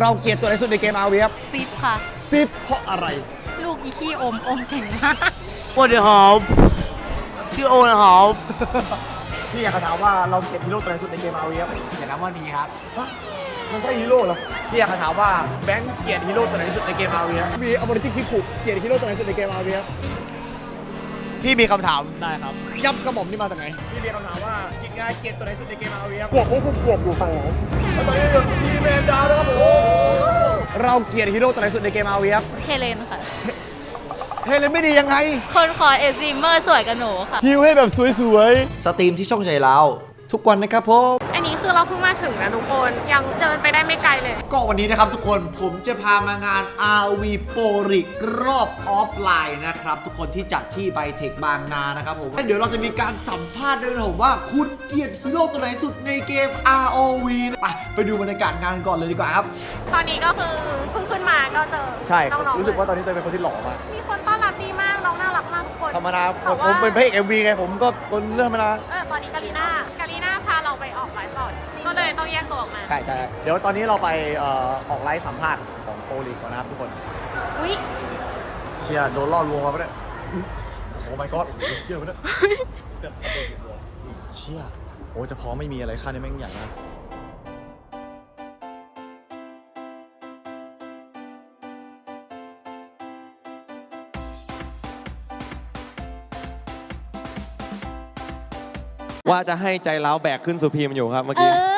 เราเกลียดตัวไหนสุดในเกมอาวีครับซิปค่ะ ซิปเพราะอะไร ลูกอีขี้อม อมเก่งมากว่าเดี๋ยวหอมชื่อโอนะหอมพี่อยากจะถามว่าเราเกลียดฮีโร่ตัวไหนสุดในเกมอาวีครับอย่านับว่ามีครับ ฮะมันใช่ฮีโร่เหรอพี่อยากจะถามว่าแบงค์เกลียดฮีโร่ตัวไหนสุดในเกมอาวีครับมีอมริจิคิคุเกลียดฮีโร่ตัวไหนสุดในเกมอาวีครับ พี่มีคำถามได้ครับย่ำกระหม่อมนี่มาจากไหนพี่มีคำถามว่ากินง่ายเกลียดตัวไหนสุดในเกมอาวีครับเกลียดนี่คือเกลียดอยู่ฝั่งไหนแล้วตอนนี้อยู่ทีมแมนดาวนะครับผมเราเกลียดฮีโร่ตัวไหนสุดในเกมอาวีครับเฮเลนค่ะเฮเลนไม่ดียังไง คนขอเอซิเมอร์สวยกับหนูค่ะฮิวให้แบบสวยสตรีมที่ช่องใจเราทุกวันนะครับผมอันนี้ คือเราเพิ่งมาถึงนะทุกคน ยังเดินไปได้ไม่ไกลเลย ก็วันนี้นะครับทุกคนผมจะพามางาน RV โปริกรอบออฟไลน์นะครับ ทุกคนที่จัดที่ไบเทคบางนานะครับผมแล้วเดี๋ยวเราจะมีการสัมภาษณ์ด้วยนะผมว่าคุณเกลียดฮีโร่ตัวไหนสุดในเกม ROV นะไปไปดูบรรยากาศงานก่อนเลยดีกว่าครับ ตอนนี้ก็คือเพิ่งขึ้นมาก็เจอๆใช่ น้องๆรู้สึกว่าตเลอยนนี้เตยเป็นคนที่หล่อมากมีคนต้อนรับดีมากน้องน่ารักมากทุกคนธรรมดาแต่ผมว่าผมเป็นพระเอกเอ็มวีไงผมก็คนเรื่องธรรมดาเออตอนนี้กาลีน่ากาลีน่าพา ก่อนก็เลยต้องแยกตัวออกมา ใช่ใช่เดี๋ยวตอนนี้เราไปเอ่อออกไลฟ์สัมภาษณ์ของโปรลีกก่อนนะครับทุกคน อุ้ยเชียร์โดนล่อลวงมาปะเนี่ยโอ้ my god โอ้โหเชียร์ปะเนี่ยเชียร์โอ้จะพอไม่มีอะไรค่านี้แม่งใหญ่นะว่าจะให้ใจร้าวแบกขึ้นสุพีมอยู่ครับเมื่อกี้เอ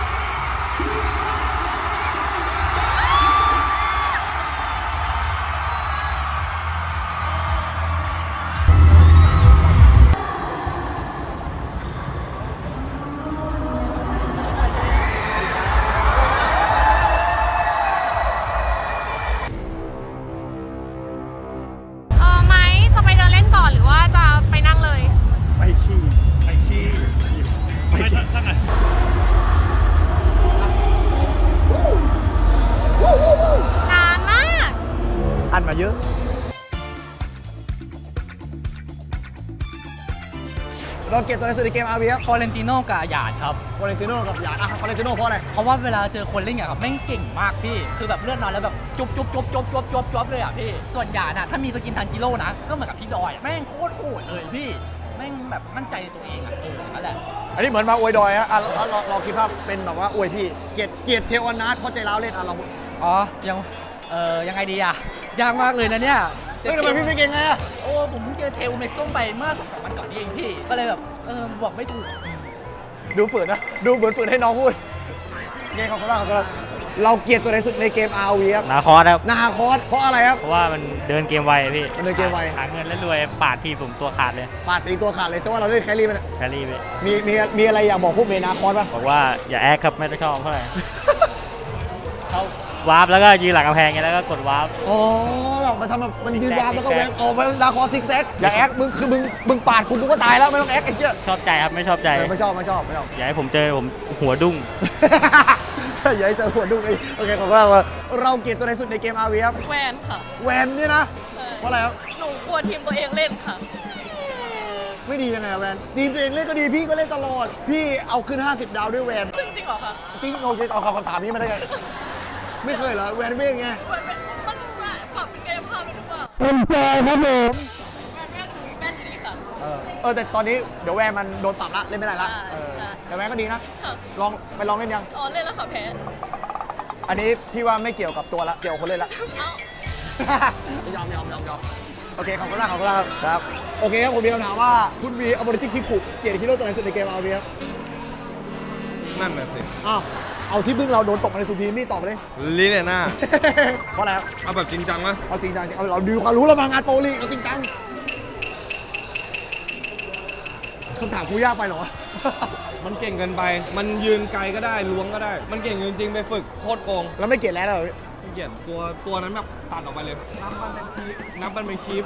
ตัวในสุดในเกมอาร์บีครับฟอเรนติโน่กับหยาดครับ ฟอเรนติโน่กับหยาดอะฟอเรนติโน่เพราะอะไรเพราะว่าเวลาเจอคนเล่นอย่างครับแม่งเก่งมากพี่ คือแบบเลือดนอนแล้วแบบจุบจุบจุบจุบจุบจุบจุบเลยอะพี่ ส่วนหยาดน่ะถ้ามีสกินทันกิโลนะ ก็เหมือนกับพี่ดอยอะแม่งโคตรโหดเลยพี่ แม่งแบบมั่นใจในตัวเองอะเออนั่นแหละ อันนี้เหมือนมาอวยดอยอะอะเราเราเราคิดว่าเป็นแบบว่าอวยพี่ เกลียดเกลียดเทวนาทเพราะใจร้าวเล่นอะเราอ๋อ ยัง เออยังไงดีอะยากมากเลยนะเนี่ย เฮ้ยทำไมพี่ไม่เก่งไงอะโอ้ผมเพิ่งเจอเทลเมส้มไปเมื่อสองสามวันก่อนนี่เองพี่ ก็เลยแบบ เออบอกไม่ถูกดูฝืนนะ ดูเหมือนฝืนให้น้องพูดเกมของเราของเราเราเกลียดตัวไหนสุดในเกม RV ครับนาคอสครับ นาคอสเพราะอะไรครับ เพราะว่ามันเดินเกมไวอะพี่มันเดินเกมไว หาเงินแล้วรวยปาดที่ผมตัวขาดเลยปาดตีตัวขาดเลยซะว่าเราเล่นแครี่ไปเนี่ยแชรี่ไปมีมีมีอะไรอยากบอกพวกเมนาคอสป่ะ บอกว่าอย่าแอคครับไม่ได้ชอบเท่าไหร่ เขา วาร์ปแล้วก็ยืนหลังกำแพงไงแล้วก็กดวาร์ป อ๋อแบบมันทำแบบมันยืนวางแล้วก็แหวกออกมานาคอสซิกแซกอย่าแอคมึงคือมึงมึงปาดกูกูก็ตายแล้วไม่ต้องแอคไอ้เหี้ยชอบใจครับไม่ชอบใจ เออไม่ชอบไม่ชอบไม่ชอบ อย่าให้ผมเจอผมหัวดุ้ง อย่าให้เจอหัวดุ้งไอ้โอเคขอบคุณมากครับเราเกลียดตัวไหนสุดในเกม RV ครับแวนค่ะ แวนเนี่ยนะใช่ เพราะอะไรครับหนูกลัวทีมตัวเองเล่นค่ะ ไม่ดียังไงอะแวนทีมตัวเองเล่นก็ดีพี่ก็เล่นตลอดพี่เอาขึ้น 50 ดาวด้วยแวน ขึ้นจริงเหรอคะ จริงเราจะตอบคำถามนี้มาได้ไง ไม่เคยเหรอแวนไม่เป็นไงมันเป็นมันจะปรับเป็นกายภาพหรือเปล่าเป็นเจครับผมแม่แม่หนูแม่ดีค่ะ เออเออแต่ตอนนี้เดี๋ยวแวนมันโดนปรับละเล่นไม่ได้ละใช่เออใช่ แต่แวนก็ดีนะค่ะลองไปลองเล่นยัง อ๋อเล่นแล้วค่ะแพ้อันนี้พี่ว่าไม่เกี่ยวกับตัวละเกี่ยวกับคนเล่นละ เอ้า ยอมยอมยอมยอมโอเคขอบคุณมากขอบคุณมากครับครับ โอเคครับผมมีคำถามว่าคุณมีอบริจิคิคุเกลียดฮีโร่ตัวไหนสุดในเกมเอาวีครับนั่นน่ะสิ อ้าว เอาที่พึ่งเราโดนตกมาในสุพีมี่ตอบไปเลย ลิเลยหน้าเพราะอะไรครับเอาแบบจริงจังวะเอาจริงจังเอาเราดูความรู้เรามางานโปรลีกเอาจริงจังคำถามกูยากไปเหรอวะ มันเก่งเกินไป มันยืนไกลก็ได้ล้วงก็ได้ มันเก่งจริงๆไปฝึกโคตรโกงแล้วไม่เกลียดแล้วเหรอเกลียดตัวตัวนั้นแบบตัดออกไปเลย นับมันเป็นคีปนับมันเป็นคีป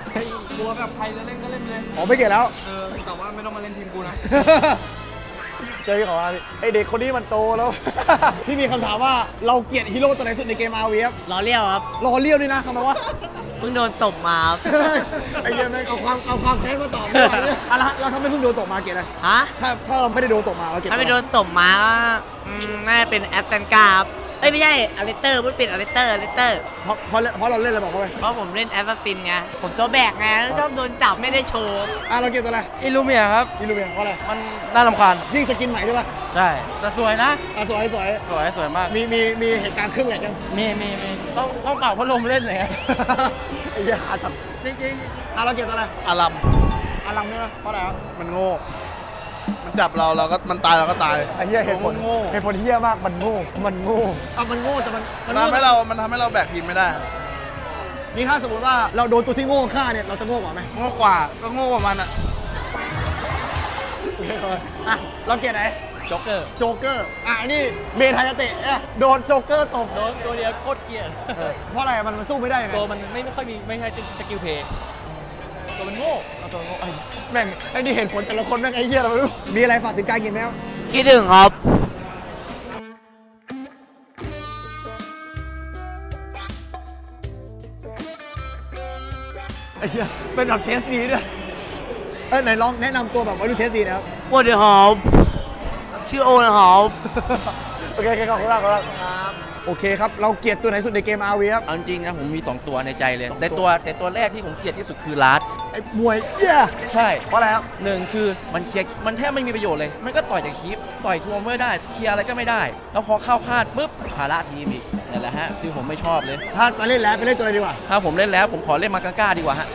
ตัวแบบใครจะเล่นก็เล่นไปเลย อ๋อไม่เกลียดแล้ว เออแต่ว่าไม่ต้องมาเล่นทีมกูนะ เจอพี่ขอมาพี่ไอเด็กคนนี้มันโตแล้ว พี่มีคำถามว่าเราเกลียดฮีโร่ตัวไหนสุดในเกมอาวีครับล้อเลี้ยวครับรอเลี้ยวนี่นะทำไมวะเพิ่งโดนตบมาครับไอ้เหี้ยแม่งเอาความเอาความแค้นมาตอบไม่ไหวเลยอะแล้วเราถ้าไม่เพิ่งโดนตกมาเกลียดอะไรฮะถ้าถ้าเราไม่ได้โดนตกมาเราเกลียดถ้าไม่อะโดรนตบมาก็อืมน่าจะเป็นแอสเซนกาครับไออ้ยไม่ใช่อเลเตอร์มันเป็นอเลเตอร์อเลเตอร์ เพราะเพราะเพราะเราเล่นอะไรบอกเขาไปเพราะผมเล่นแอสซัสซินไง ผมตัวแบกไงแล้วชอบโดนจับไม่ได้โชว์ อะเราเก็บตัวอะไรอิลูเมียครับ อิลูเมียเพราะอะไรมันน่ารำคาญยิ่งสกินใหม่ด้วยป่ะใช่ แต่สวยนะ อะสวยสวยสวยสวยมากมีมีมีเหตุการณ์เครื่องแหลกยังมีมีมีต้องต้องเป่าพัดลมเล่นเลยไอ้เหี้ยหาจับจริงอะเราเก็บตัวอะไรอารัมอารัมเนี่ยนะเพราะอะไรครับมันโง่ มันจับเราเราก็มันตายเราก็ตายไอ้เหี้ยเหตุผลโง่เหตุผลเหี้ยมากมันโง่มันโง่อะมันโง่แต่มันมันโง่ทำให้เรา มันทำให้เราแบกทีมไม่ได้นี่ถ้าสมมติว่าเราโดนตัวที่โง่ฆ่าเนี่ยเราจะโง่กว่าไหมโง่กว่าก็โง่กว่ามันอะอะเราเกลียดไหนโจ๊กเกอร์โจ๊กเกอร์อะอันนี้เมทายาเตะเอ๊ะโดนโจ๊กเกอร์ตบโดนตัวเดียวโคตรเกลียดเพราะอะไรมันมันสู้ไม่ได้ยังไงตัวมันไม่ไม่ค่อยมีไม่ใช่สกิลเพย์ตัวมันโง่เอาตัวไอ้แม่งไอ้นี่เห็นผลแต่ละคนแม่งไอ้เหี้ยเราไม่รู้มีอะไรฝากถึงการกินไหมครับ คิดถึงครับ ไอ้เหี้ยเป็นแบบเทสดีด้วย เออไหนลองแนะนำตัวแบบวัยรุ่นเทสดีนะครับ วัสดีครับ ชื่อโอนะครับ โอเคโอเคขอบคุณมากขอบคุณมากโอเคครับ เราเกลียดตัวไหนสุดในเกม RV ครับ เอาจริงๆนะผมมี 2 ตัวในใจเลย แต่ตัวแต่ตัวแรกที่ผมเกลียดที่สุดคือลาร์ด ไอ้มวยเหี้ยใช่ เพราะอะไรครับ หนึ่งคือมันเคลียร์มันแทบไม่มีประโยชน์เลย มันก็ต่อยจากคลิป ต่อยทัวร์ไม่ได้ เคลียร์อะไรก็ไม่ได้ แล้วพอเข้าพลาดปุ๊บภาระทีมอีกนั่นแหละฮะที่ผมไม่ชอบเลย ถ้าจะเล่นแล้วไปเล่นตัวอะไรดีกว่า ถ้าผมเล่นแล้วผมขอเล่นมาก้าๆดีกว่าฮะ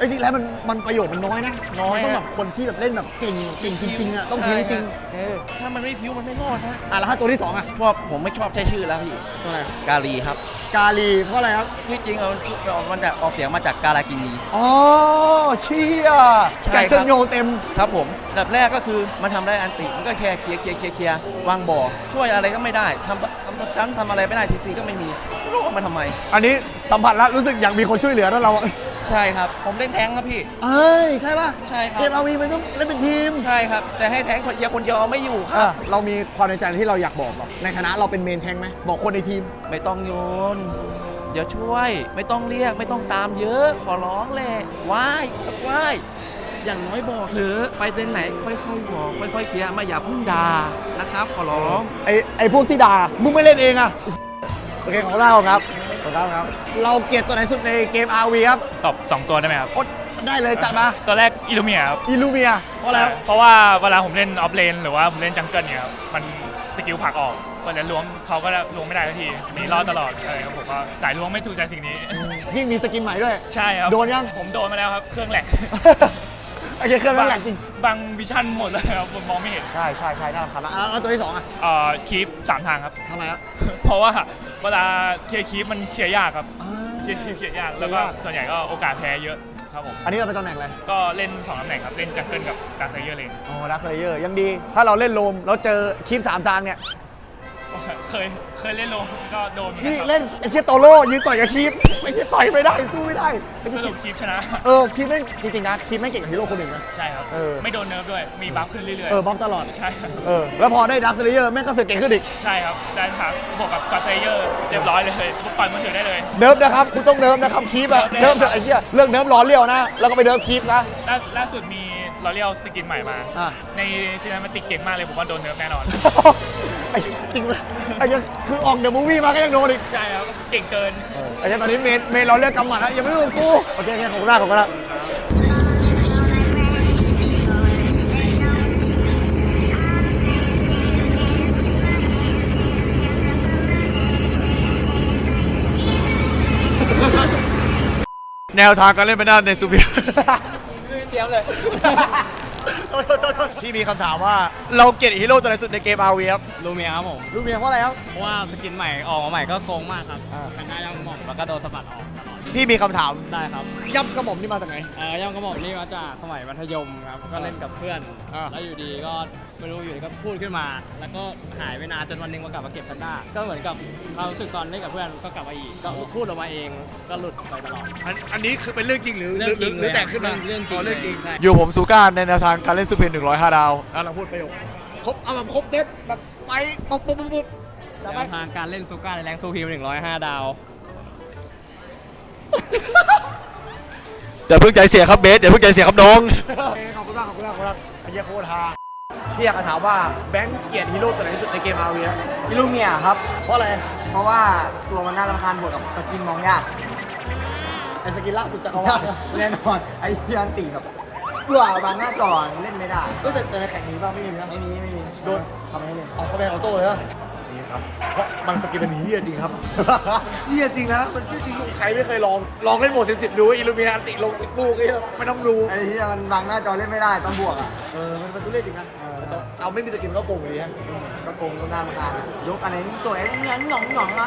ไอ้จริงแล้วมันมันประโยชน์มันน้อยนะน้อยมัต้องฮะแบบคนที่แบบเล่นแบบเก่งเก่งจริงๆอะต้องพิ้วจริงใช่ฮะเออถ้ามันไม่พิ้วมันไม่รอดฮะอะแล้วถ้าตัวที่สองอะชอบผมไม่ชอบใช้ชื่อแล้วพี่ตัวอะไรกาลีครับ กาลีเพราะอะไรครับที่จริงเอาชื่อมันจะออกเสียงมาจากกาลากินี อ๋อเชี่ยใช่แกครับเชิญโยเต็ม ครับผมอันดับแรกก็คือมันทำได้อันติมันก็แค่เคลียร์เคลียร์เคลียร์เคลียร์วางบ่อ ช่วยอะไรก็ไม่ได้ทำทำทั้งทำอะไรไม่ได้ทีซีก็ไม่มีไม่รู้ว่ามาทำไม อันนี้สัมผัสแล้วรู้สึกอยากมีคนช่วยเหลือนะเราอะ ใช่ครับ ผมเล่นแท้งครับพี่ เอ้ยใช่ป่ะใช่ครัเกบมอาวีมันต้องเล่นเป็นทีม ใช่ครับ แต่ให้แท้งคนเชียร์คนเดียวเอาไม่อยู่ครัอะบ เรามีความในใจที่เราอยากบอกแบบในฐานะเราเป็นเมนแทงไหมบอกคนในทีม ไม่ต้องโยน เดี๋ยวช่วย ไม่ต้องเรียก ไม่ต้องตามเยอะ ขอร้องแหละว่ายครับว่ายอย่างน้อยบอกเถอะไปเต้นไหน ค่อยๆบอกค่อยๆเคลียร์ไม่อย่าเพึ่งด่านะครับ ขอร้อง ไอไอพวกที่ด่ามึงไม่เล่นเองอะโอเคของเราครับ ของเราครับ เราเกลียดตัวไหนสุดในเกม RV ครับตอบ 2 ตัวได้ไหมครับอดได้เลยจัดมา ตัวแรกอิลูเมียครับอิลูเมียเพราะอะไรครับ เพราะว่าเวลาผมเล่นออฟเลนหรือว่าผมเล่นจังเกิลเนี่ยครับมันสกิลผลักออกก็จะล้วงเขาก็ล้วงไม่ได้ทันทีหนีรอดตลอดอะไรครับผมก็สายล้วงไม่ถูกใจสิ่งนี้ ยิ่งมีสกินใหม่ด้วย ใช่ครับ โดนยัง ผมโดนมาแล้วครับ เครื่องแหลก ไอ้เหี้ยเครื่องนั่นแหละจริง บางวิชั่นหมดเลยครับผมมองไม่เห็นใช่ใช่ใช่น่ารำคาญมากอะแล้วตัวที่สองอะเอ่อคีปสามทางครับ ทำไมครับ เพราะว่าเวลาเคลียร์คีปมันเคลียร์ยากครับเคลียร์คีปเคลียร์ยากแล้วก็ส่วนใหญ่ก็โอกาสแพ้เยอะครับผมอันนี้เราเป็นตำแหน่งอะไรก็เล่น2ตำแหน่งครับเล่นจังเกิลกับดาร์ไซเยอร์เลน อ๋อดักเลเยอร์ยังดี ถ้าเราเล่นโลมแล้วเจอคลิปสามทางเนี่ย เคยเคยเล่นโลก็โดนเหมือนกันี่นครับเล่นไอ้เคียโตโร่ยืนต่อยกับคลิปไม่ใช่ต่อยไม่ได้สู้ไม่ได้ไอ้สเหี้ยรุปคีปชนะ เออคลิปแม่งจริงๆนะคลิปแม่งเก่งกว่าฮีโร่คนหนึ่งนะ ใช่ครับ เออ ไม่โดนเนิร์ฟด้วย มีบัฟขึ้นเรื่อยเออบล็อกตลอดใช่ครับเออแล้วพอได้ดักเลเยอร์แม่งก็เสือกเก่งขึ้นอีก ใช่ครับ ได้ทางบวกกับดาร์ไซเยอร์เรียบร้อยเลยปล่อยมือถือได้เลย เนิร์ฟนะครับคุณต้องเนิร์ฟนะครับคลิปอะเนิเนิร์ร์ฟฟเถอะไอ้เหี้ยเลิกเนิร์ฟร้อนเลี้ยวนะ แล้วก็ไปเนิร์ฟคลิปนะ ล่าล่าสุดมี ลอเรียลสกินใหม่มา อะ ในซีนิมาติกเก่งมากเลยผมว่าโดนเนิร์ฟแน่นอน ไอ้จริงเลยไอ้เหี้ยคือออกเดอะมูวี่มาก็ยังโดนอีกใช่ครับเก่งเกิน ไอ้เหี้ยตอนนี้เมนเมนเราเลือกกำหมัดนะยังไม่รู้กูโอเคโอเคขอบคุณมากขอบคุณมากแนวทางการเล่นเป็นด้านในซูเปีย เตรียมเลยพี่มีคำถามว่าเราเกลียดฮีโร่ตัวไหนสุดในเกม RV ครับลูเมียครับผม ลูเมียเพราะอะไรครับ เพราะว่าสกินใหม่ออกมาใหม่ก็โกงมากครับแพนด้าย่ำหม่อมแล้วก็โดนสะบัดออกตลอด พี่มีคำถามได้ครับย่ำกระหม่อมนี่มาจากไหน เอ่อย่ำกระหม่อมนี่มาจากสมัยมัธยมครับ ก็เล่นกับเพื่อน อ่า แล้วอยู่ดีก็ไม่รู้อยู่ดีก็พูดขึ้นมา แล้วก็หายไปนานจนวันหนึงมากลับมาเก็บแพนด้า ก็เหมือนกับความรู้สึกตอนเล่นกับเพื่อนก็กลับมาอีก ก็พูดออกมาเอง ก็หลุดไปตลอด อันอันนี้คือเป็นเรื่องจริงหรือเรื่องจริงหรือเลยแต่งขึ้นมาเรื่องจริงเรื่องจริงใช่ อยู่ผมซูก้าในแนวทางการเล่นซูเปอร์105 ดาว อะเราพูดประโยคครบเอาแบบครบเซตแบบไปปุ๊บปุ๊บปุ๊บปุ๊บแต่แนไปวทางการเล่นซูก้าในแรงซูพิม105 ดาว จะเพิ่งใจเสียครับเบสอย่าเพิ่งใจเสียครับน้อง โอเคขอบคุณมากขอบคุณมากขอบคุณมากไอ้เหี้ยโคตรฮาพี่อยากจะถามว่าแบงค์เกลียดฮีโร่ตัวไหนที่สุดในเกม RV ครับอิลูเมียครับ เพราะอะไร เพราะว่าตัวมันน่ารำคาญบวกกับสกินมองยาก ไอ้สกิลล่าสุดจักรวาลแน่นอน ไอ้ยันตีแบบเพื่อบางหน้าจอเล่นไม่ได้ ก็แต่แต่ในแข่งนี้บ้างไม่มีนะไม่มีไม่มีโดนทำไงเนี่ยออกเข้าไปออโต้เลยเหรอ นี่ครับ เพราะมันสกิลมันเฮียจริงครับ เฮียจริงนะ มันเฮียจริงใครไม่เคยลอง ลองเล่นโหมดสิบสิบดูอิลูมินาติลงสิบลูกไอ้เหี้ยไม่ต้องดูไอ้ที่มันบางหน้าจอเล่นไม่ได้ต้องบวกอะ เออ มันมันทุเรศจริงนะเอาไม่มีสกิลก็โกงอยู่ดีฮะก็โกงก็น่ารำคาญอะยกอะไรนี่ตัวไอ้เงี้ยหน่องหน่องมา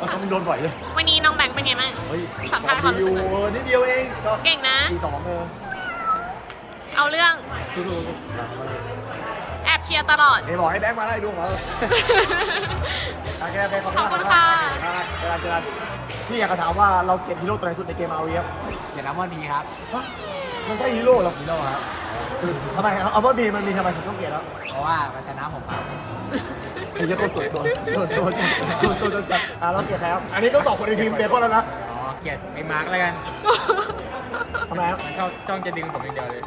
มันต้องโดนบ่อยเลย วันนี้น้องแบงค์เป็นไงบ้างเฮ้ยสัมภาษณ์ความรู้สึกหน่อยเออนิดเดียวเองก็เก่งนะสี่สองเออ เอาเรื่องสู้แอบ เชียร์ตลอดๆเดี๋ยวบอกให้แบงค์มาไล่ดูของเราโอเคโอเคขอบขอบคุคุณณมากค่ะ เจอกันเจอกันพี่อยากจะถามว่าเราเกลียดฮีโร่ตัวไหนสุดในเกมอาวีครับเขียนน้ำมันดีครับ ฮะมันใช่ฮีโร่เหรอฮีโร่ครับ ทำไมเอาว่าบีมันมีทำไมถึงต้องเกลียดแล้วเพราะว่ามันชนะผมครับ ไอ้เหี้ยเขาส่วนตัวส่วนตัวจัดส่วนตัวจัดอะเราเกลียดใครครับ อันนี้ต้องตอบคนในทีมเบคอนแล้วนะอ๋อ เกลียดไอ้มาร์กแล้วกัน ทำไมครับ มันชอบจ้องจะดึงผมอย่างเดียวเลย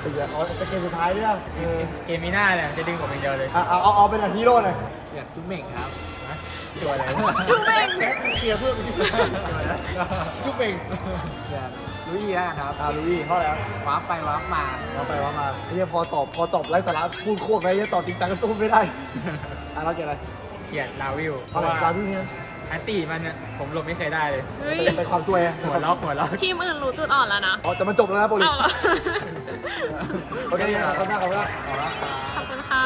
ไอ้เหี้ยอ๋อแต่เกมสุดท้ายเนี่ยเออเกมมีหน้าเนี่ยจะดึงผมอย่างเดียวเลยอะเอาเอาเอาเป็นฮีโร่หน่อยเขียนจุ๊บเหม่งครับตัวอะไรชูเม่งเกลียดเพื่อนจุ๊บเองเขียนลุยแล้วกันครับอ่าลุยเข้าแล้ววาร์ปไปวาร์ปมาเราไปว่ามาไอ้เหี้ยพอตอบพอตอบไร้สาระพูดโคตรไปเหี้ยตอบจริงจังก็สู้ไม่ได้อะเราเกลียดอะไรเกลียดลาวิวเพเอาราะอะไรว่าลาพี่เนี่ย อันตีมันเนี่ยผมหลบไม่เคยได้เลย เฮ้ย เป็นความซวยอะหัวล็อกหัวล็อก ทีมอื่นรู้จุดอ่อนแล้วนะ อ๋อแต่มันจบแล้วนะโปรลิเอาเหรอ โอเคขอบคุณมากขอบคุณมาก ขอบคุณค่ะ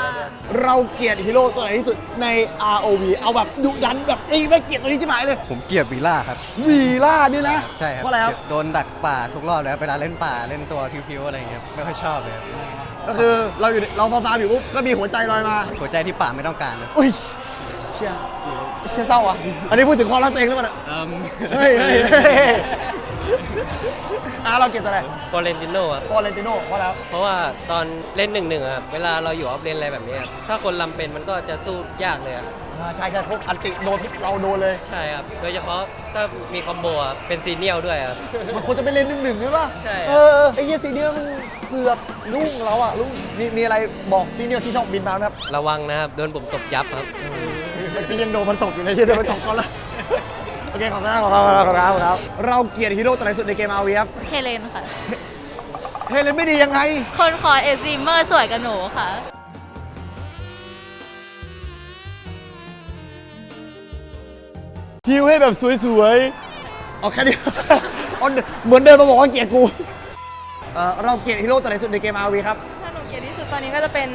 เราเกลียดฮีโร่ตัวไหนที่สุดใน ROV เอาแบบดุดันแบบไอ้ไม่เกลียดตัวนี้จิ๋หายเลย ผมเกลียดวีล่าครับ วีล่านี่นะใช่ครับเพราะอะไรครับ โดนดักป่าทุกรอบเลยครับเวลาเล่นป่าเล่นตัวพิวๆอะไรอย่างเงี้ยไม่ค่อยชอบเลยครับก็คือเราอยู่ในเราฟาร์มๆอยู่ปุ๊บก็มีหัวใจลอยมาหัวใจที่ป่าไม่ต้องการเลยอุ้ยเชี่ย เชี่ยเศร้าอะ อันนี้พูดถึงความรักตัวเองหรือเปล่าเนี่ยเอิ่มเฮ้ยเฮ้ยเฮ้ยอะเราเกลียดตัวไหนฟอเรนติโนครับฟอร์เรนติโน่เพราะแล้ว เพราะว่าตอนเล่นหนึ่งหนึ่งครับเวลาเราอยู่ออฟเลนอะไรแบบนี้ครับถ้าคนลำเป็นมันก็จะสู้ยากเลยครับอ่าใช่ใช่พวกอันติโดนปุ๊บเราโดนเลย ใช่ครับ โดยเฉพาะถ้ามีคอมโบอะเป็นซีเนียลด้วยครับ มันควรจะไปเล่นหนึ่งหนึ่งใช่ป่ะใช่ เออไอ้เหี้ยซีเนียร์มันเสือกลุงเราอะลุงมีมีอะไรบอกซีเนียร์ที่ชอบบินมาไหมครับ ระวังนะครับ โดนผมตบยับครับ เมื่อกี้ยังโดนมันตกอยู่เลยที่โดนมันตกก่อนละโอเคขอบคุณครับขอบคุณครับขอบคุณครับขอบคุณครับ เราเกลียดฮีโร่ตัวไหนสุดในเกมอาวีครับเฮเลนค่ะ เฮเลนไม่ดียังไง คนคอเอซิเมอร์สวยกับหนูค่ะ ฮิวให้แบบสวยๆ เอาแค่นี้ เอาเหมือนเดินมาบอกว่าเกลียดกูเอ่อเราเกลียดฮีโร่ตัวไหนสุดในเกมอาวีครับ ตอนนี้ก็จะเป็น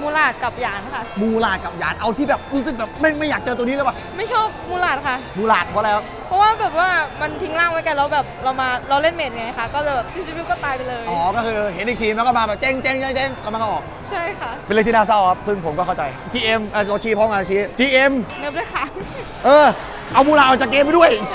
มูลาดกับหยานค่ะ มูลาดกับหยาดเอาที่แบบรู้สึกแบบไม่ไม่อยากเจอตัวนี้เลยป่ะไม่ชอบมูลาดค่ะ มูลาดเพราะอะไรครับเพราะว่าแบบว่ามันทิ้งร่างไว้กันแล้วแบบเรามาเราเล่นเมดไงคะก็เลยแบบชิวๆก็ตายไปเลย อ๋อก็คือเห็นอีกทีมแล้วก็มาแบบเจ๊งเจ๊งเจ๊งเจ๊งแล้วมันก็ออก ใช่ค่ะเป็นเรื่องที่น่าเศร้าครับ ซึ่งผมก็เข้าใจ GM เอ่อเราชี้พร้อมกันชี้ GM เนิบด้วยค่ะ เออ เอามูลาออกจากเกมไปด้วยตัวโอเค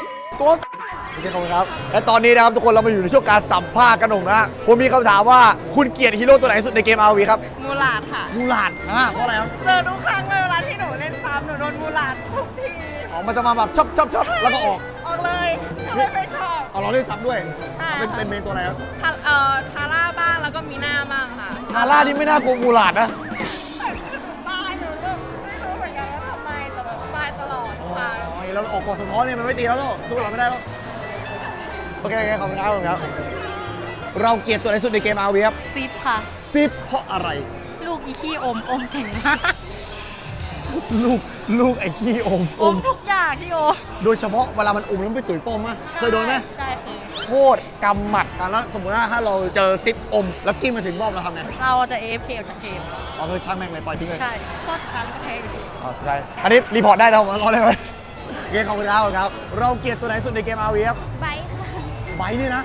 ขอบคุณครับ และตอนนี้นะครับทุกคนเรามาอยู่ในช่วงการสัมภาษณ์กันหนุ่มนะฮะผมมีคำถามว่าคุณเกลียดฮีโร่ตัวไหนสุดในเกม RV ครับมูลาดค่ะ มูลาดอ่าเพราะอะไรครับเจอทุกครั้งเลยเวลาที่หนูเล่นซ้ำหนูโดนมูลาดทุกทีอ๋อมันจะมาแบบชอบชอบชอบแล้วก็ออกออกเลยเลยไม่ชอบเอาเราเล่นซ้ำด้วยใช่เป็นค่ะเป็นเมนตัวอะไรครับทาเอ่อทาร่าบ้างแล้วก็มีหน้าบ้างค่ะฮาร่านี่ไม่น่ากลัวมูลาดนะตายหนูแบบไม่รู้เหมือนกันว่าทำไมแต่แบบตายตลอดตายอ๋อเราออกกอดสะท้อนเนี่ยมันไม่ตีแล้วหรอกสู้เราไม่ได้แล้ว โอเคโอเคขอบคุณครับขอบคุณครับ เราเกลียดตัวไหนสุดในเกม RV ครับซิปค่ะ ซิปเพราะอะไร ลูกอีขี้อมอมเก่งมากลูกลูกไอ้ขี้อมออมมทุกอย่างที่โอมโดยเฉพาะเวลามันอมแล้วมันไปตุ๋ยโป้มอะเคยโดนไหมใช่เคยโคตรกำหมัดอะแล้วสมมติว่าถ้าเราเจอซิปอม แล้วกิ้งมาถึงบอมเราทำไงเราจะ AFK ออกจากเกมอ๋อคือช่างแม่งเลยปล่อยทิ้งเลย ใช่ข้อสุดท้ายมันก็แพ้อยู่ดีอ๋อใช่อันนี้รีพอร์ตได้นะผมรอได้ไหมโอเคขอบคุณครับขอบคุณครับ เราเกลียดตัวไหนสุดในเกม RV ครับไบค์ค่ะ ไบค์นี่นะ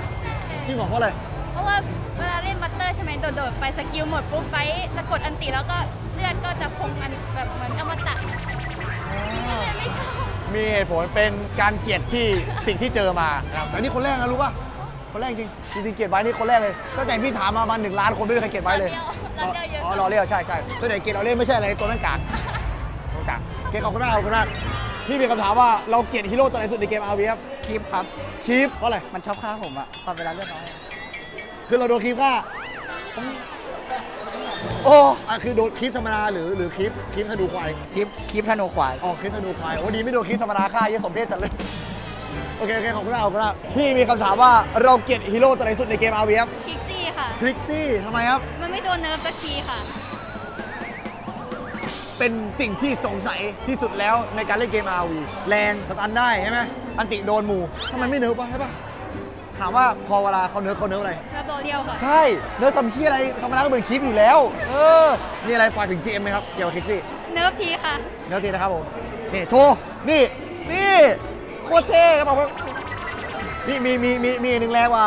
จริงเหรอเพราะอะไร เพราะว่าเวลาเล่นบัตเตอร์ใช่ไหมโดดๆไปสกิลหมดปุ๊บไบค์จะกดอันติแล้วก็เลือดก็จะคงกันแบบเหมือนอมตะก็เลยไม่ชอบมีเหตุผลเป็นการเกลียดที่สิ่งที่เจอมานะครับแต่นี่คนแรกนะรู้ป่ะ คนแรกจริงจริงๆเกลียดไว้นี่คนแรกเลยตั้งแต่พี่ถามมาประมาณหนึ่งล้านคนไม่มีใครเกลียดไว้เลย เราเรียกเยอะ อ๋อรอเรียกใช่ใช่ส่วนใหญ่เกลียดเราเล่นไม่ใช่อะไรตัวนั่นกากตัวกากเกลียดขอบคุณมากขอบคุณมาก พี่มีคำถามว่าเราเกลียดฮีโร่ตัวไหนสุดในเกม RV ครับคลิปครับ คีฟเพราะอะไร มันชอบฆ่าผมอะตอนเวลาเลือดน้อยคือเราโดนคีฟฆ่า โอ้อะคือโดนคลิปธรรมดาหรือหรือคลิปคลิปธนูควาย คลิปคลิปธนูขวานอ๋อคลิปธนูควาย โอ้ดีไม่โดนคลิปธรรมดาฆ่าเยอะสมเพศจัดเลย โอเคโอเคขอบคุณมากขอบคุณมากพี่มีคำถามว่าเราเกลียดฮีโร่ตัวไหนสุดในเกมอาร์วีครับคิกซี่ค่ะ คลิกซี่ทำไมครับ มันไม่โดนเนิร์ฟสักทีค่ะ เป็นสิ่งที่สงสัยที่สุดแล้วในการเล่นเกม RV แรงสตันได้ใช่ไหมอันติโดนหมู่ทำไมไม่เนิร์ฟวะใช่ปะถามว่าพอเวลาเขาเนิร์ฟเขาเนิร์ฟอะไรแล้วตัวเดียวค่ะ ใช่ เนิร์ฟทำที่อะไรธรรมดาก็เหมือนคลิปอยู่แล้ว เออมีอะไรฝากถึง GM ไหมครับเกี่ยวกับคลิกซี่เนิร์ฟทีค่ะ เนิร์ฟทีนะครับผมนี่โชว์นี่นี่โคตรเท่ครับบอกว่านี่มีมีมีมีอันหนึ่งแรงว่ะ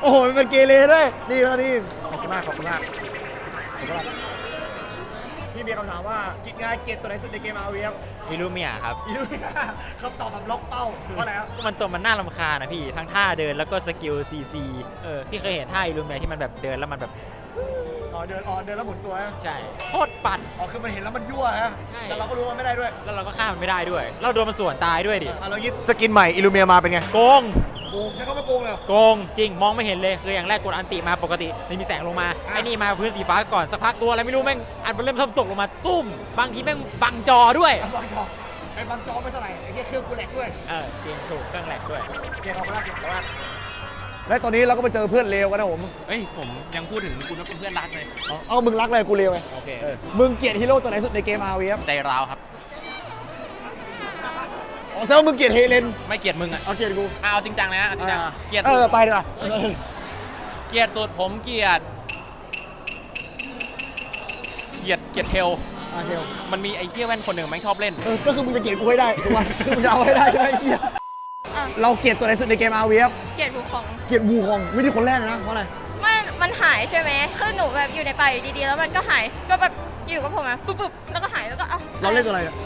โอ้โหมันเป็นเกเรด้วยนี่แล้วนี่ขอบคุณมากขอบคุณมาก ขอบคุณมากพี่มีคำถามว่ากิจงานเกลียดตัวไหนสุดในเกมอาวีครับอิลูเมียครับ อีลูกคำตอบแบบล็อกเป้าเพราะอะไรครับมันตัวมันน่ารำคาญนะพี่ ทั้งท่าเดินแล้วก็สกิลซีซีเออพี่เคยเห็นท่าอิลูเมียที่มันแบบเดินแล้วมันแบบอ๋อเดินอ๋อเดินแล้วหมุนตัวฮะใช่โคตรปั่น อ๋อคือมันเห็นแล้วมันยั่วฮะใช่ แต่เราก็รู้ว่ามันไม่ได้ด้วยแล้วเราก็ฆ่ามันไม่ได้ด้วย เราโดนมันสวนตายด้วยดิอะเรายึดสกินใหม่อิลูเมียมาเป็นไงโกงโกงใช้คำว่าโกงเลยเหรอ โกงจริงมองไม่เห็นเลยคืออย่างแรกกดอันติมาปกติมันมีแสงลงมาไอ้นี่มาพื้นสีฟ้าก่อนสักพักตัวอะไรไม่รู้แม่งอันมันเริ่มทำตกลงมาตุ้ม บางทีแม่งบังจอด้วยบังจอไอ้บังจอไม่เท่าไหร่ไอ้เหี้ยเครื่องกูแหลกด้วยเออจริงถูกเครื่องแหลกด้วยเกมเอาไปละเกมเอาไปละและตอนนี้เราก็ไปเจอเพื่อนเลวกันนะผมเฮ้ยผมยังพูดถึงคุณว่าเป็นเพื่อนรักเลยเอาเอามึงรักเลยกูเลวไงโอเค เออมึงเกลียดฮีโร่ตัวไหนสุดในเกมอาวีครับใจร้าวครับ อ๋อแสดงว่ามึงเกลียดเฮเลนไม่เกลียดมึงอะเอาเกลียดกูอะเอาจริงจังเลยนะเอาจริงจังอ่าเกลียดเอสุอดไปดีกว่าเกลียดสุดผมเกลียด เกลียดเกลียดเทลอะเทลมันมีไอ้เกี้ยแว่นคนหนึ่งแม่งชอบเล่น เออก็คือมึงจะเกลียดกูให้ได้ถูกป่ะคือมึงจะเอาให้ได้ใช่ไหมไอ้เหี้ยอะเราเกลียดตัวไหนสุดในเกมอาวีครับเกลียดผูของ เกลียดวูคองไม่ได้คนแรกนะเพราะอะไรไม่มันหายใช่ไหมคือหนูแบบอยู่ในป่าอยู่ดีๆ แล้วมันก็หาย ก็แบบอยู่กับผมอะปุ๊บปุ๊บแล้วก็หายแล้วก็เอ้าเราเล่นตัวอะไรอะเล่นแบบ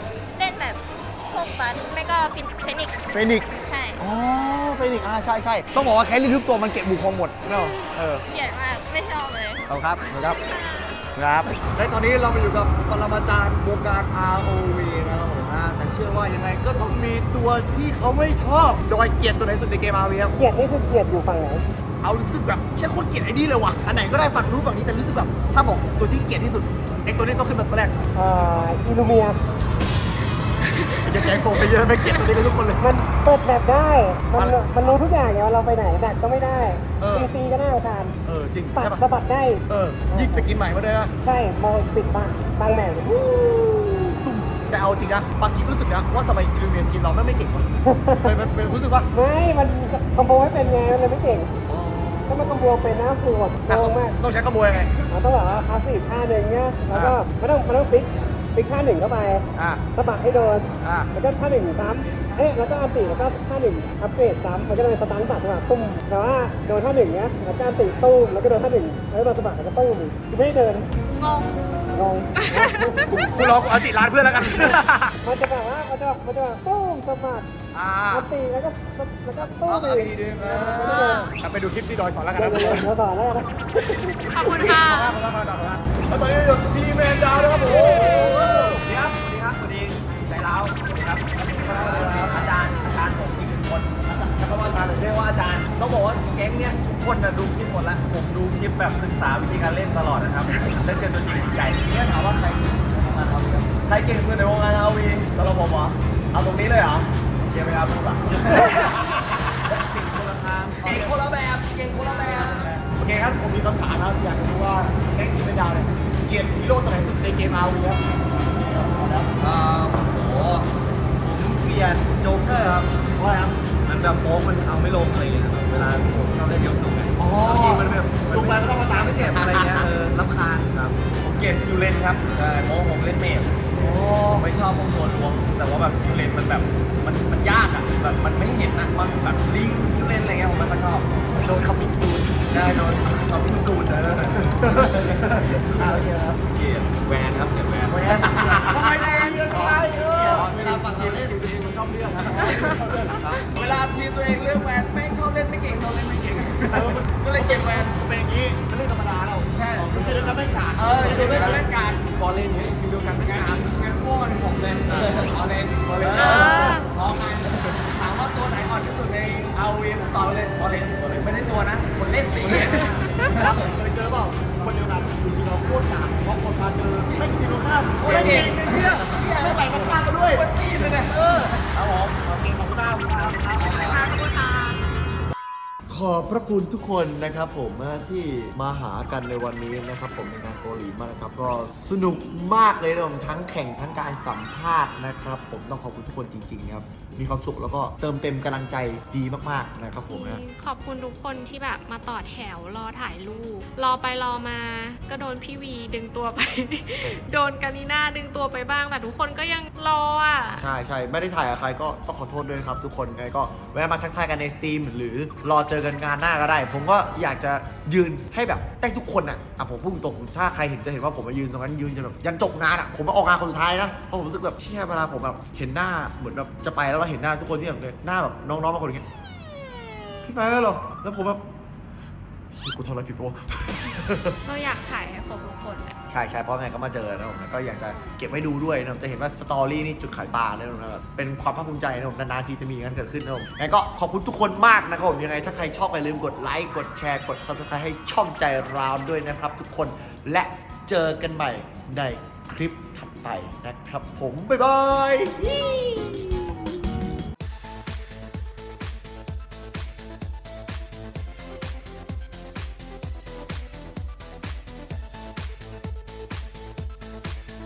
พว กบัสไม่ก็ฟินเฟนิกซ์เฟนิกซ์ใช่ อ๋อเฟนิกซ์อ่าใช่ใช่ต้องบอกว่าแคลรี่ทุกตัวมันเก็บวูคองหมดเนอะเออเกลียดมากไม่ชอบเลย เอาครับนะครับครับและตอนนี้เรามาอยู่กับปรมาจารย์วงการ ROV นะครับผมนะแต่เชื่อว่ายังไงก็ต้องมีตัวที่เขาไม่ชอบโดยเกลียดตัวไหนสุดในเกม ROV ครับ เกลียดนี่คือเกลียดอยู่ฝั่งไหนเอารู้สึกแบบแค่คนเกลียดไอ้นี่เลยว่ะ อันไหนก็ได้ฝั่งรู้นฝั่งนี้แต่รู้สึกแบบถ้าบอกตัวที่เกลียดที่สุดไอ้ตัวนี้ต้องขึ้นมาตัวแรก อ่าอิลูเมีย จะแกงโกงไปเยอะไม่เกลียดตัวนี้กันทุกคนเลย มันเปิดแบบได้ มันมันรู้ทุกอย่างไงว่าเราไปไหนแบบก็ไม่ได้เออ ซีซีก็น่ารำคาญเออจริงปัดใช่ปะสะบัดได้ เออยิ่งสกินใหม่มาด้วยนะ ใช่มองปิดบางบางแหม่งตุ้มแต่เอาจริงนะบางทีรู้สึกนะว่าทำไมอิลูเมียทีมเราไม่ไม่เก่งวะเคยมันเป็นรู้สึกว่าไม่มันคอมโบไม่เป็นไงมันเลยไม่เก่ง ถ้ามันคอมโบเป็นนะปวดโกงมากต้องใช้ขโมยยังไง เราต้องแบบว่าคลาสสิกท่าหนึ่งเนี่ยแล้วก็ไม่ต้องไม่ต้องฟิก ฟิกท่าหนึ่งเข้าไปอ่าสะบัดให้โดนอ่าแล้วก็ท่าหนึ่งซ้ำเอ๊ะแล้วก็อันติแล้วก็ท่าหนึ่งอัปเกรดซ้ำมันก็เลยสตันตัดมาตุ้มแต่ว่าโดนท่าหนึ่งเนี้ยแล้วก็อันติตุ้มแล้วก็โดนท่าหนึ่งแล้วโดนสะบัดแล้วก็ตุ้มอีกคือไม่ได้เดินงงงงกูกูรอกูเอาติร้านเพื่อนแล้วกันมันจะแบบว่ามันจะมันจะแบบตุ้มสะบัดอ่าอันติแล้วก็แล้วก็ตุ้มเอาอีเอากทีนึงเออ่อไม่ได้เดินาไปดูคลิปที่ดอยสอนแล้วกันเดี๋ยนะวเดี๋ยวเดี๋ยวต่อแล้วกันนะขอบคุณค่ะแล้วตอนนี้อยู่ทีมแมนดาวนะครับผม อเรียกว่าอาจารย์ต้องบอกว่าแก๊งเนี้ยทุกคนนะดูคลิปหมดแล้วผมดูคลิปแบบศึกษาวิธีการเล่นตลอดนะครับได้เจอตัวจริงใหญ่เนี่ยถามว่าใครใครเก่งสุดในวงการอาวีสำหรับผมเหรอเอาตรงนี้เลยเหรอเชียร์ไปครับพูดอะเก่งคนละแบบเก่งคนละแบบโอเคครับผมมีคำถามครับอยากจะรู้ว่าแก๊งทีมเป็นดาวเนี่ยเกลียดฮีโร่ตัวไหนสุดในเกมอาวีครับอ่าโอ้โหผมเกลียดโจ๊กเกอร์ครับว่าครับมัน แบบโป๊กมันเอาไม่ลงอะไรอย่างเงี้ยครับเวลาผมชอบเล่นเดียวสูงไงอ๋อบางทีมันแบบสูงไปไม่ต้องมาตามไม่เจ็บอะไรเงี้ยเออรำคาญครับผมเกลียดคิวเลนครับใช่เพราะว่าผมเล่นเมจผมไม่ชอบพวกตัวล้วง แต่ว่าแบบคิวเลนมันแบบมันมันยากอะแบบมันไม่เห็นอะมันแบบลิงคิวเลนอะไรเงี้ยผมไม่ค่อยชอบโดนคัมมิ่งซูนได้โดนเขาพิสูจน์เลยอ่าโอเคครับเกลียด องการเล่นการเออทีมเล่นเล่นการบอลเล่นอย่างนี้ทีมเดียวกันเป็นการงั้นพวกมันผมเลยเออขอเล่นขอเล่นเออพร้อมกันถามว่าตัวไหนอ่อนที่สุดในเอาวีผมตอบเลยขอเล่นไม่ได้ตัวนะคนเล่นตีแล้วผมเคยเจอเปล่าคนเดียวกันอยู่ที่เราโคตรกากเพราะคนมาเจอไม่ทีตรงข้ามโคตรเก่งไอ้เหี้ยไม่ไปกันข้างกันด้วยมันตีเลยเนี่ยเออครับผมโอเคขอบคุณมากครับครับ ขอบพระคุณทุกคนนะครับผมที่มาหากันในวันนี้นะครับผมในงานเกาหลีมากนะครับก็สนุกมากเลยนะทั้งแข่งทั้งการสัมภาษณ์นะครับ ผมต้องขอบคุณทุกคนจริงๆครับมีความสุขแล้วก็เติมเต็มกำลังใจดีมากๆนะครับผมนะ ขอบคุณทุกคนที่แบบมาต่อแถวรอถ่ายรูป รอไปรอมา ก็โดนพี่วีดึงตัวไป โดนกานิน่าดึงตัวไปบ้าง แต่ทุกคนก็ยังรออะ ใช่ใช่ไม่ได้ถ่ายกับใครก็ต้องขอโทษด้วยครับทุกคนไงก็แวะมาทักทายกันในสตรีม หรือรอเจอกันงานหน้าก็ได้ ผมก็อยากจะยืนให้แบบได้ทุกคนอะอะผมพูดตรงๆถ้าใครเห็นจะเห็นว่าผมมายืนตรงนั้นยืนจนแบบยันจบงานอะผมมาออกงานคนสุดท้ายนะเพราะผมรู้สึกแบบเชี่ยเวลาผมแบบเห็นหน้าเหมือนแบบจะไปแล้วเราเห็นหน้าทุกคนที่แบบหน้าแบบน้องๆบางคนอย่างเงี้ยพี่ไปแล้วเหรอแล้วผมแบบเฮ้ยกูทำอะไรผิดปะวะ เราอยากถ่ายให้ครบทุกคนแหละใช่ใช่เพราะไงก็มาเจอนะผมแล้วก็อยากจะเก็บไว้ดูด้วยนะผมจะเห็นว่าสตอรี่นี่จุดขายปลาเนี่ยนะแบบเป็นความภาคภูมิใจนะผมนานๆทีจะมีอย่างนั้นเกิดขึ้นนะผมงั้นก็ขอบคุณทุกคนมากนะครับผมยังไง ถ้าใครชอบอย่าลืมกดไลค์กดแชร์กด subscribe ให้ช่องใจราวด้วยนะครับทุกคนและเจอกันใหม่ในคลิปถัดไปนะครับผมบ๊ายบาย